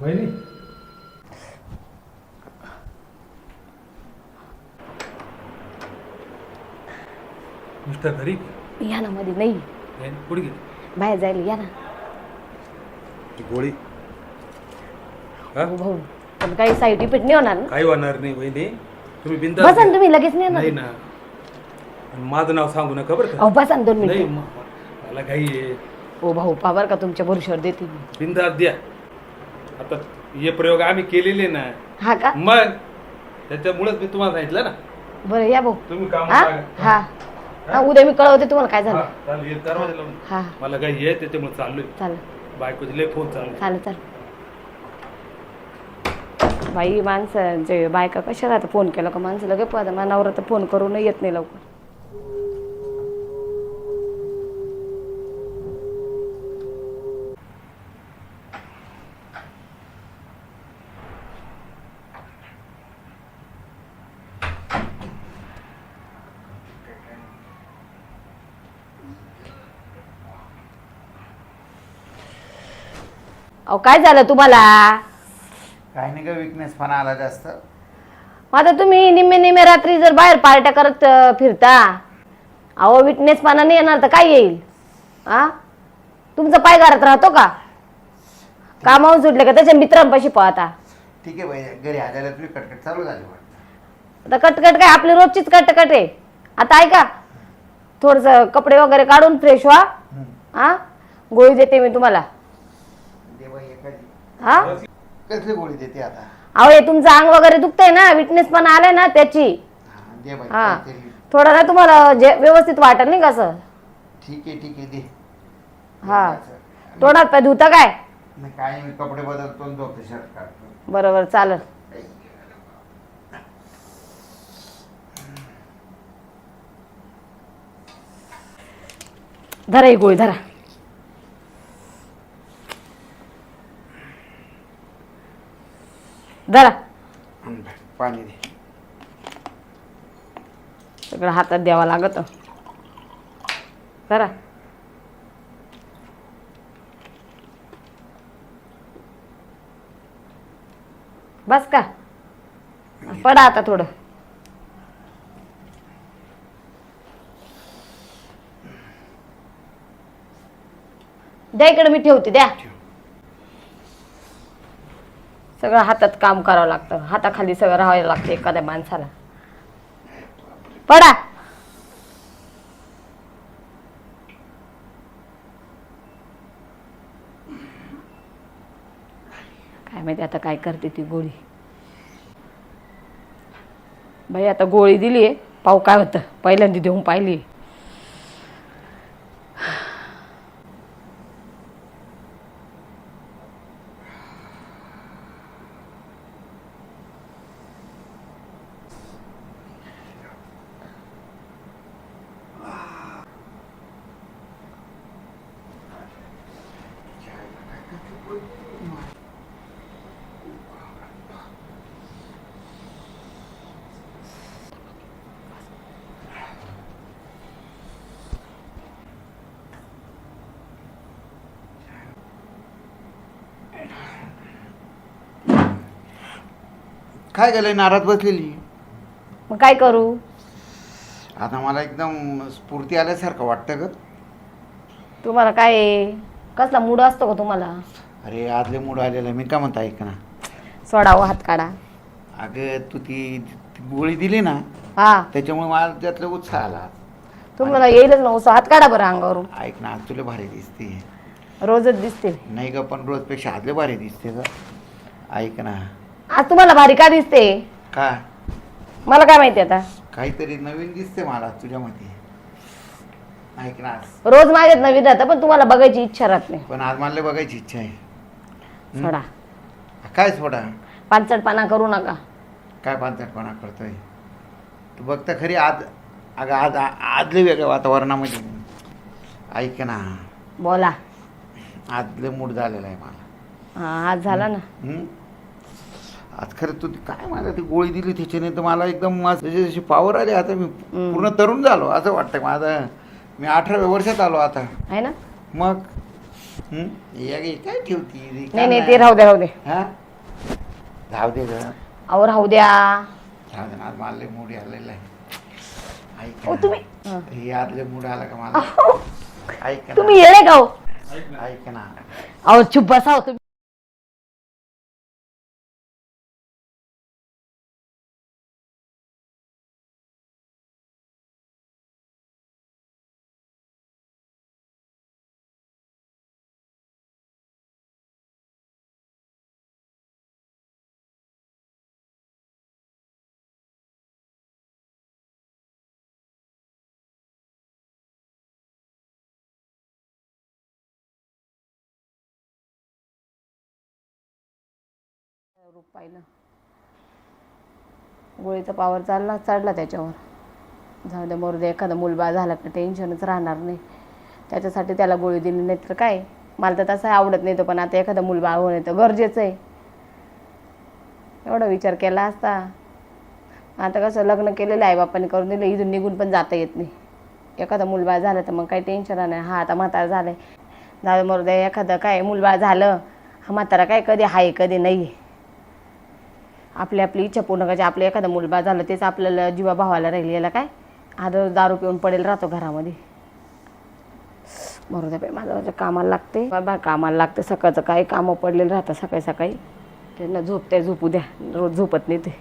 वहिनी. मिस्टर घरी या ना मध्ये नाही. कुठे गेली? बाहेर जायला या ना. ती गोळी. हा? भाऊ भाऊ पण काही साईड इफेक्ट नाही होणार ना. काही होणार नाही वहिनी. तुम्ही बिंदा बसा ना तुम्ही लगेच नाही येणार. नाही ना. आणि माझं नाव सांगू नका बरं का. अहो बसा ना दोन नाही मिनिट म- मला काही ओ भाऊ पा बरं का तुमच्या भरोश्यावर देते मी. बिंदास द्या आता हे प्रयोग आम्ही केलेले ना हा का? मग त्याच्यामुळेच मी तुम्हाला सांगितलं ना. बरं या भाऊ. तुम्ही काम हा? हा. हा. उद्या मी कळवते तुम्हाला काय झालं. चालेल दरवाजा लावून. हा. मला काही आहे त्याच्यामुळे चाललोय. चालेल. बायकोचे लय फोन चालू चालेल चालेल. बाई माणसं जे बायका कशा राहतात? फोन केला का माणसं? लगे पाहता माझा नवरा तर फोन करून येत नाही लवकर. अहो काय झालं तुम्हाला? काही नाही का विकनेस पण आला जास्त. मग आता तुम्ही निम्मे निम्मे रात्री जर बाहेर पार्ट्या करत अं, फिरता अहो विटनेस पाना नाही येणार तर काय येईल? आ? तुमचा पाय घरात राहतो का? कामावून सुटले का? त्याच्या मित्रांपाशी पाहता ठीक आहे बाई घरी आल्याला तुझी कटकट चालू झाली वाटतं. आता कटकट काय? आपली रोजचीच कटकट आहे. आता ऐका. थोडस कपडे वगैरे काढून फ्रेश व्हा. हा गोळी देते मी तुम्हाला. हा? कसली गोळी देते आता? अहो हे तुमचं अंग वगैरे दुखतंय ना विटनेस पण आलाय ना त्याची. हा, दे बाई हा. काहीतरी. थोडं ना तुम्हाला जे व्यवस्थित वाटेल नाही कसं ठीक आहे ठीक आहे दे. हा. तोंडात पाय धुता काय? काय मी कपडे बदलतो आणि झोपते शर्ट काढतो. बरोबर चालेल. धरा ही गोळी धरा. धरा. पाणी दे. सगळं हातात द्यावा लागत. धरा. बस का? पडा आता थोडं. द्या इकडे मी ठेवते द्या. सगळं हातात काम करावं लागतं. हाताखाली सगळं राहावं लागतं एखाद्या माणसाला. पडा. काय माहिती आता काय करते ती गोळी. बाई आता गोळी दिली आहे पाहू काय होतं. पहिल्यांदा देऊन पाहिली काय गेलंय नाराज बसलेली. मग काय करू? आता मला एकदम स्फूर्ती आल्यासारखं वाटतं ग. तुम्हाला काय आहे? कसला मूड असतो का तुम्हाला? अरे आदले मूड आलेला मी काय म्हणता ऐक ना. सोडावं हात काढा. अगं तू ती ती गोळी दिली ना हा. त्याच्यामुळे मला त्यातला उत्साह आला. तुम्हाला येईलच ना उसं हात काढा बरं अंगावरून. ऐक ना आज तुला भारी दिसते. रोजच दिसते. नाही ग पण रोजपेक्षा आदले भारी दिसते ग. ऐक ना. आज तुम्हाला भारी का दिसते? का मला काय माहिती आता? काहीतरी नवीन दिसते मला तुझ्यामध्ये. ऐक ना आज. रोज माझ्यात नवीन राहतं पण तुम्हाला बघायची इच्छा राहत नाही. पण आज मला लय बघायची इच्छा आहे. सोडा. काय सोडा? पानचटपणा करू नका. काय पानसटपणा करतोय? तू बघता खरी आज अगं आज आ- आदले वेगळ्या वातावरणामध्ये. ऐक ना. बोला. आदले मूड झालेला आहे मला. हा आज झाला ना? आज खरं तू काय मला ती गोळी दिली त्याच्याने तर मला एकदम असं जशी पावर आली आता मी पूर्ण तरुण झालो असं वाटतं माझं. मी अठराव्या वर्षात आलो आता. आहे ना? मग? हं? या गे, काय ठेवती? नाही नाही ते राहू द्या राहू दे. हा? जाऊ दे ग. अहो राहू द्या. दे ना आज मला लय मूड आलेला आहे ऐक ओ ना. तुम्ही हं. आदले मूड आला का मला? अहो, ऐक ना. तुम्ही येणे का हो? ऐक ना. ऐक ना. अहो चुप बसा हो तुम्ही. रूप पाहिलं. गोळीचा पावर चालला चढला त्याच्यावर. जाऊ दे मरू दे एखादा मुलबाळ झाला का टेन्शनच राहणार नाही. त्याच्यासाठी त्याला गोळी दिली नाही तर काय? मला तर तसं आवडत नाही तो पण आता एखादा मुलबाळ होणे तर गरजेचं आहे. एवढा विचार केला असता. आता कसं लग्न केलेलं आहे बापाने करून दिलं इथून निघून पण जाता येत नाही. एखादा मुलबाळ झाला तर मग काही टेन्शन नाही हा आता म्हातारा झालाय. जाऊ दे मरू दे एखादं काय मुलबाळ झालं हा म्हातारा काय कधी आहे कधी नाही आहे आपली आपली इच्छा पूर्ण करायची. आपलं एखादं मुलबा झालं तेच आपल्याला जीवा भावाला राहील याला काय? आदर दारू पिऊन पडेल राहतो घरामध्ये. बरोबर बाई माझं माझं कामाला लागते. बाबा कामाला लागते. सकाळचं काही कामं पडलेलं राहतं सकाळी सकाळी. त्यांना झोपते झोपू द्या. रोज झोपत नाही ते.